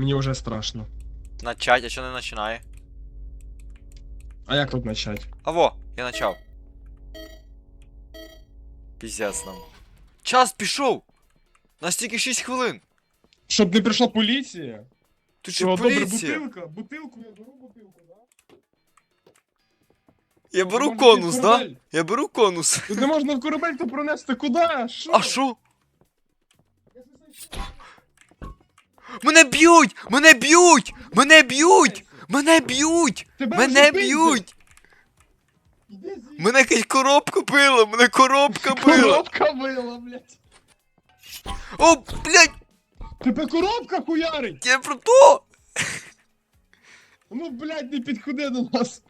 Мені вже страшно. Начать, а що не починає? А як тут начать? А во, я начав. Піздець нам. Час пішов! Нас тільки 6 хвилин. Щоб не прийшла поліція? Тут Що, ще добре, поліція. бутилка? Бутилку, я беру бутилку, да? Я беру Може, конус, під да? корабель? Я беру конус. Тут не можна в корабель то пронести, куди? Що? А що? Мене б'ють! Мене б'ють! Мене б'ють! Мене б'ють! Тебе Мене вже б'ють! Іди звідси. Мене якась коробка била! Мене коробка била! Коробка била, блядь. О, блядь! Тебе коробка хуярить! Я про то! Ну, блядь, не підходи до нас.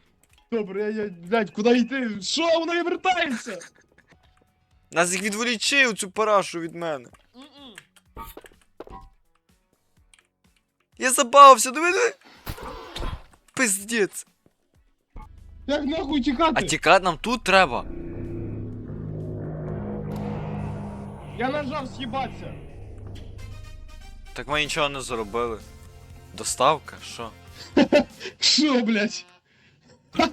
Добре, я, я блядь, куди йти? Що, вона не вертається? Нас їх відволічив цю парашу від мене. Я забавився, диви, диви. Пиздець. Як нахуй тікати? А тікати нам тут треба. Я нажав з'їбатися. Так ми нічого не зробили. Доставка? Що? Що, блядь?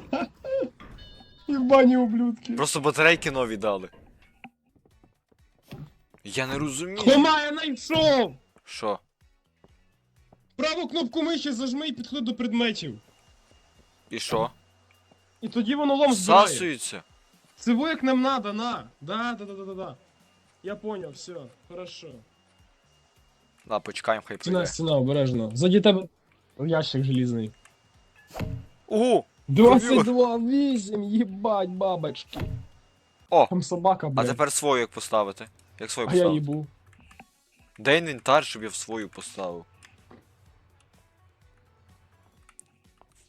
Єбані ублюдки. Просто батарейки нові дали. Я не розумію. Хома, я знайшов! Що? Праву кнопку миші зажми і підходи до предметів. І що? І тоді воно лом збирає. Всасується. Це во як нам надо, на. Да, да, да, да, да, да. Я понял, все, хорошо. Да, почекаємо, хай Стіна, прийде. стіна, обережно. Заді тебе ящик желізний. Ого! 22, 8, їбать, бабочки. О! Там собака, А блядь. тепер свою як поставити? Як свою А я поставити? їбу. Де інвентар, щоб я в свою поставив?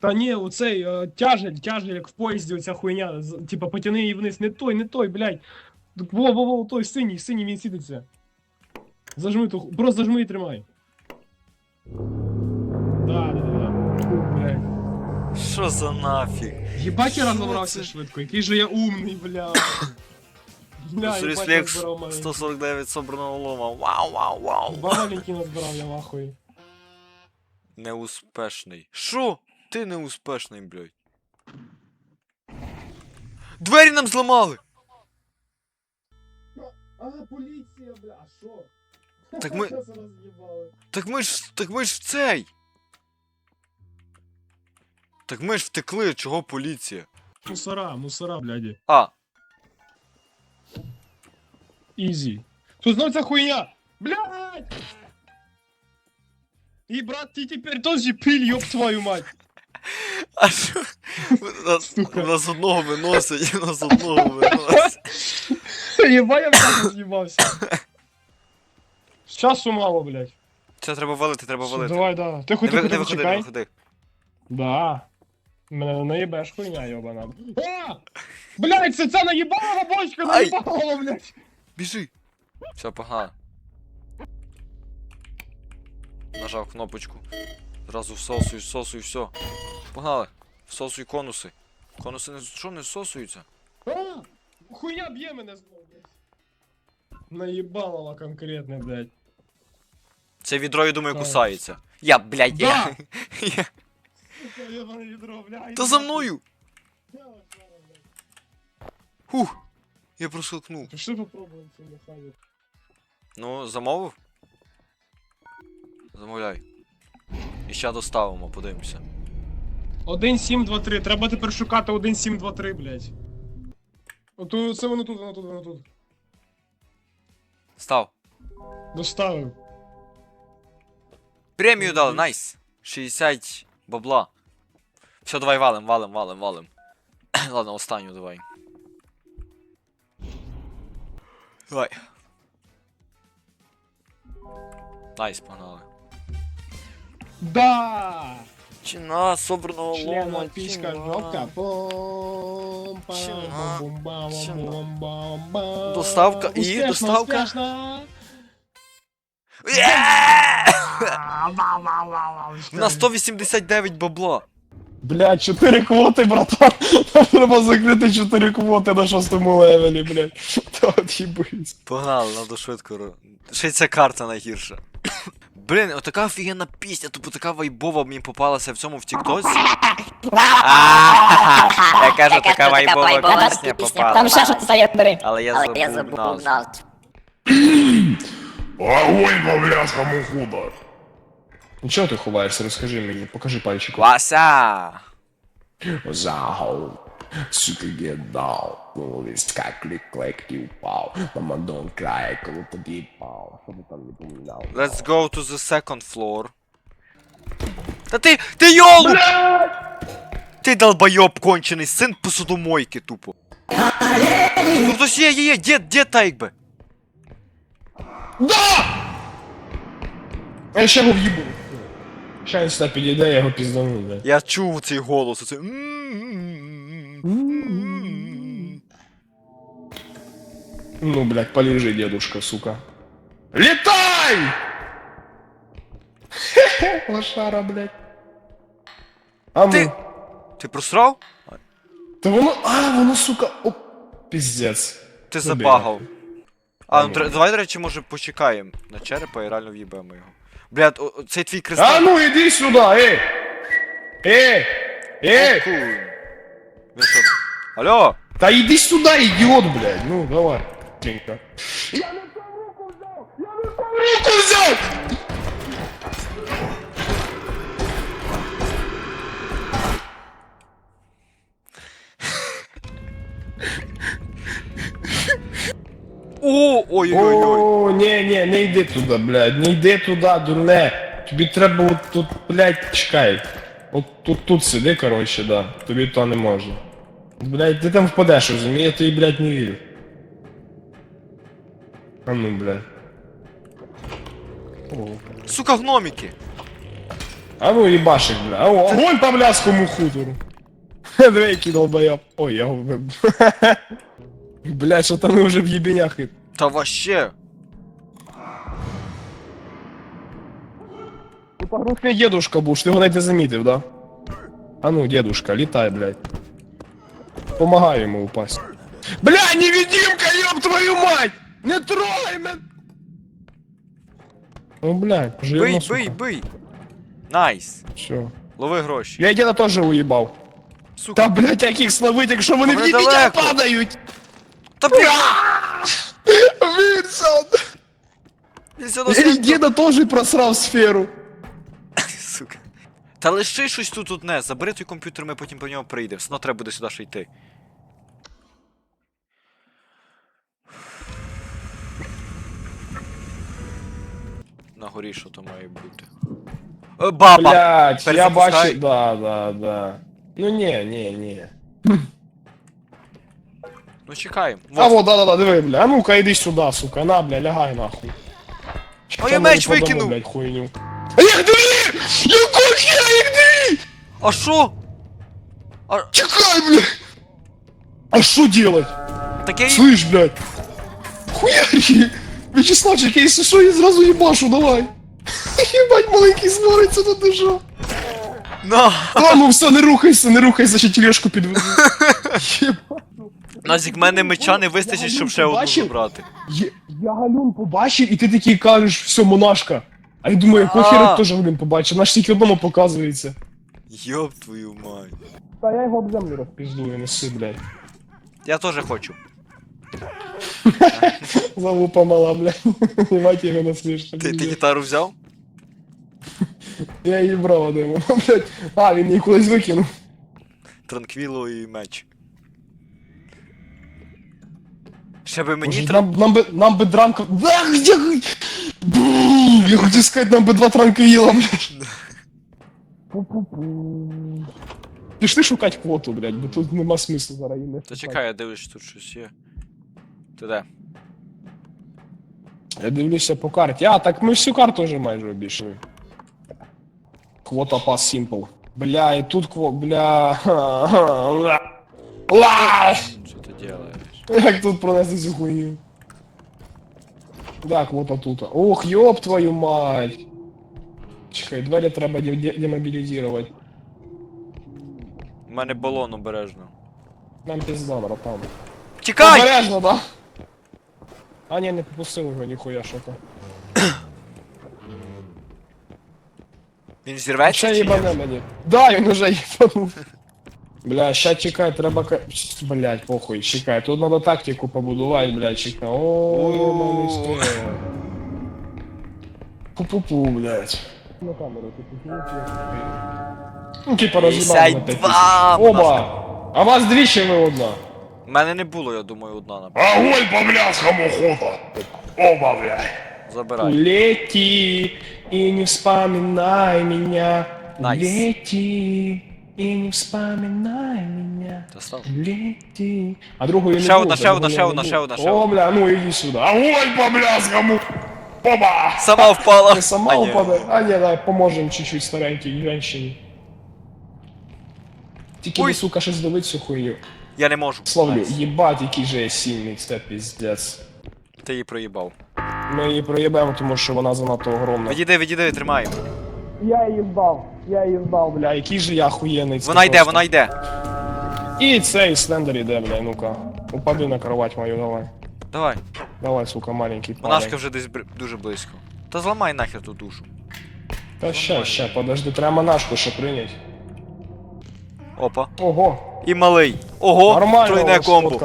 Та ні, оцей е, тяжель, тяжель, як в поїзді, оця хуйня. з- Типа потяни її вниз. Не той, не той, блядь. Во, во, во, той синій, синій він сідиться. Зажми ту, ху- просто зажми і тримай. Да, да, да, да. Фу, блядь. Що за нафіг? Єбать я Що це? швидко, який же я умний, бля. Бля, єбать, я флекс збирав маленький. 149 собраного лома. Вау, вау, вау. Два маленькі назбирав, я нахуй. Неуспешний. Що? Ти неуспешний, блядь. Двері нам зламали! А, поліція, бля, а що? Так ми-. Так ми ж. Так ми ж в цей. Так ми ж втекли, чого поліція? Мусора, мусора, бляді. А, Ізі. Тут знов ця хуйня! Блядь! І брат, ти тепер теж пиль, ёб твою мать! А що? Нас, нас одного виносить, нас одного виносить. Єба я вже роз'їбався. Часу мало, блядь. Це треба валити, треба валити. Давай, да. Ти Не, хоч ви- не ти виходи, не чекай. виходи. Да. Мене наїбеш хуйня, йобана. О! Блядь, це ця наїбала бочка, Ай! наїбала, блядь! Біжи. Все, погнали. Нажав кнопочку. Зразу всосуй, всосуй, все. Погнали. Всосуй конуси. Конуси не що не всосуються? А! Хуйня б'є мене знову, блядь. Наїбала конкретно, блядь. Це відро, я думаю, кусається. Я, блядь, я. Я. Сука, єбане відро, блядь. Та за мною! Хух! Я проскакнув. Пішли попробуємо цю механіку. Ну, замовив? Замовляй. І ще доставимо, подивимося. 1723, треба тепер шукати 1723, блядь. Ото це воно тут, воно тут, воно тут. Став. Доставив. Премію дали, найс. 60 бабла. Все, давай валим, валим, валим, валим. Ладно, останню давай. Давай. Найс, погнали. Да! Чина, собраного лома, чина. жовка. Доставка і Успішно, доставка. На 189 бабла. Блядь, 4 квоти, братан. Нам треба закрити 4 квоти на шостому левелі, блядь. Та от їбись. Погнали, надо швидко. Ще ця карта найгірша. Блін, отака офігенна пісня, тупо така вайбова мені попалася в цьому в Тіктоці. Я кажу, така вайбова пісня Там ще щось є, бери. Але я забув назву. Огонь по бляшкому худо. Ну чого ти ховаєшся? Розкажи мені, покажи пальчик. Вася! Загол. Сука, get down. Листка клик-клик не упал. Мама, don't cry, коли тобі пал. Що там не помінав? Let's go to the second floor. Та ти, ти йолу! Ти долбойоб кончений, син посудомойки тупо. Ну хтось є, є, є, дід, дід та якби. Я ще його в'їбу. Ща він сюди підійде, я його піздану, блядь. Я чув цей голос, оце. Ну, блядь, полежи, дедушка, сука. Летай! Лошара, блядь. А ну. Ти- Ти просрав? Та воно, а, воно, сука, оп, піздець. Ти Ну, забагав. А, ну Ну. давай, до речі, може почекаємо на черепа і реально в'їбемо його. Блядь, о- цей твій А ну, іди сюди, ей! Ей! Ей! Кун. Він що? Алло? Та іди сюди, ідіот, блядь, ну, давай. Тінька. Я не там руку взяв! Я не там руку взяв! О, ой-ой-ой. О, ні, ні, не йди туди, блядь, не йди туди, дурне. Тобі треба от тут, блядь, чекай. От тут, тут сиди, коротше, да. Тобі то не можна. Блядь, ти там впадеш, розумієш, я тобі, блядь, не вірю. А ну, блядь. О. Сука, гноміки. А ну їбашик, бля. О, огонь по бляскому хутору. Диви, який долбоєб. Ой, я його вибив. Блядь, що там ми вже в їбенях. Та вообще. Тут погрузний дедушка був, ти його навіть не замітив, да? А ну, дедушка, літай, блядь. Помагай йому упасть. Бля, невидимка, ёб твою мать! Не трогай мен! Ну, блядь, жирно, Бий, сука. бий, бий. Найс. Все. Лови гроші. Я деда теж уїбав. Сука. Та, блядь, яких словить, якщо вони в Вони їбіння далеко. падають! Та блін, Вінсон! він сюди Я і сюди. деда теж просрав сферу. Сука. Та лиши щось тут одне, забери той комп'ютер, ми потім по нього прийдемо. Все одно треба буде сюди ще йти. На горі що то має бути. Е, баба! Блядь, я Перезапускай. бачу. Да, да, да. Ну ні, ні, ні. Ну чекаємо. А Вот. вот, да, да, да, диви, бля. А ну-ка йди сюди, сука. На, бля, лягай нахуй. А я Чому меч не подобав, викинув. блядь, хуйню. А як дві! Якого хера, як дві! А що? А, Чекай, блядь! А що делать? таке й- Слышь, блядь! Хуярі! Вячеславчик, я якщо що, я зразу їбашу, давай! Єбать, маленький змориться тут душа. На! А, ну все, не рухайся, не рухайся, ще тележку підведу. Єбать. Назік, мене меча не вистачить, щоб ще одну Бачив? забрати. Я, я Галюн побачив, і ти такий кажеш, все, монашка. А я думаю, якого хера теж Галюн побачив, наш тільки одному показується. Йоп твою мать. Та я його об землю розпіздую, неси, блядь. Я теж хочу. Залупа мала, блядь. Єбать його насмішка. Ти, ти гітару взяв? Я її брав одному, блядь. А, він її кудись викинув. Транквіло і меч. Ще би мені Може, тр... нам, нам, би, нам би дранка... Да, где... Бу, Я хотів сказати, нам би два транквіла, блядь. Пу-пу-пу. Пішли шукати квоту, блядь, бо тут нема смислу зараз її не Та шукати. чекай, я дивлюсь, тут щось є. Ти де? Я дивлюся по карті. А, так ми всю карту вже майже обійшли. Квота пас Simple. Бля, і тут кво, бля. Ла. Ла! Що ти делаєш? Як тут пронести цю хуйню? Так, вот тут. Ох, ёб твою мать! Чекай, двері треба де- де- демобілізувати. У мене балон обережно. Нам пизда, братан. Тікай! Обережно, да? А, ні, не попустив його, ніхуя, то. Він зірветься Ще чи ні? їбане мені. Да, він уже їбанув. Бля, ща чекай, треба ка... Блять, похуй, чекай. Тут надо тактику побудувати, блядь, чекай. О, мене стоїть. Пу-пу-пу, блядь. На камеру, ти Ну, типа роз'їбав на 52 п'ять. Оба! А вас дві чи ви одна? У мене не було, я думаю, одна напевно. Огонь по бляскам охота! Оба, блядь! Забирай. Лети и не вспоминай меня. Найс. Лети и не вспоминай меня. Лети. А другої не Ще одна, ще одна, ще не одна, ще одна, ще О, одна. бля, ну иди сюда. Огонь по бляскам! Оба! Сама впала. Ти сама А, ні. упаде. А, ні, давай поможемо чуть-чуть старенькій жінчині. Тільки Ой. не, сука, щось давить цю хуйню. Я не можу. Словлю, їбать, який же я сильний, це піздець. Ти її проїбав. Ми її проїбемо, тому що вона занадто огромна. Відійди, відійди, тримай. Я її здав, я її здав, бля, який же я охуєнний. Вона йде, вона йде. І цей слендер іде, бля, ну-ка. Упади на кровать мою, давай. Давай. Давай, сука, маленький парень. Монашка вже десь бр- дуже близько. Та зламай нахер ту душу. Та ща, ща, подожди, треба монашку ще прийнять. Опа. Ого, І малий. Ого, нормально, тройне комбо.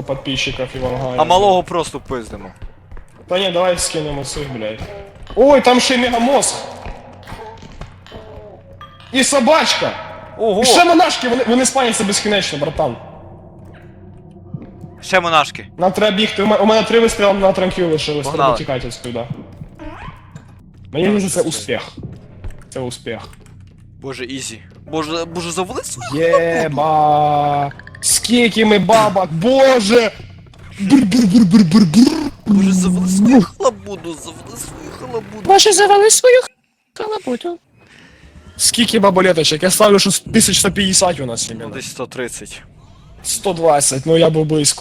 Івангая. А малого просто пиздимо. Та ні, давай скинемо цих, блядь. Ой, там ще й мегамозг. І собачка. Ого! І ще монашки, вони, вони спаняться безкінечно, братан. Ще монашки. Нам треба бігти. У мене, у мене три вистріли на транкю лишилось, треба Погнали. тікати отсюда. Мені здається, це успіх. Це успіх. Боже, ізі. Боже, боже, завали свою. Єба. Скільки ми бабок, боже! Боже, завали свою халабуду, завали свою халабуду. Боже, завали свою халабуту. Скільки баболеточок? Я ставлю, що 1150 у нас Ну, іменно. десь 130. 120, ну я був близько.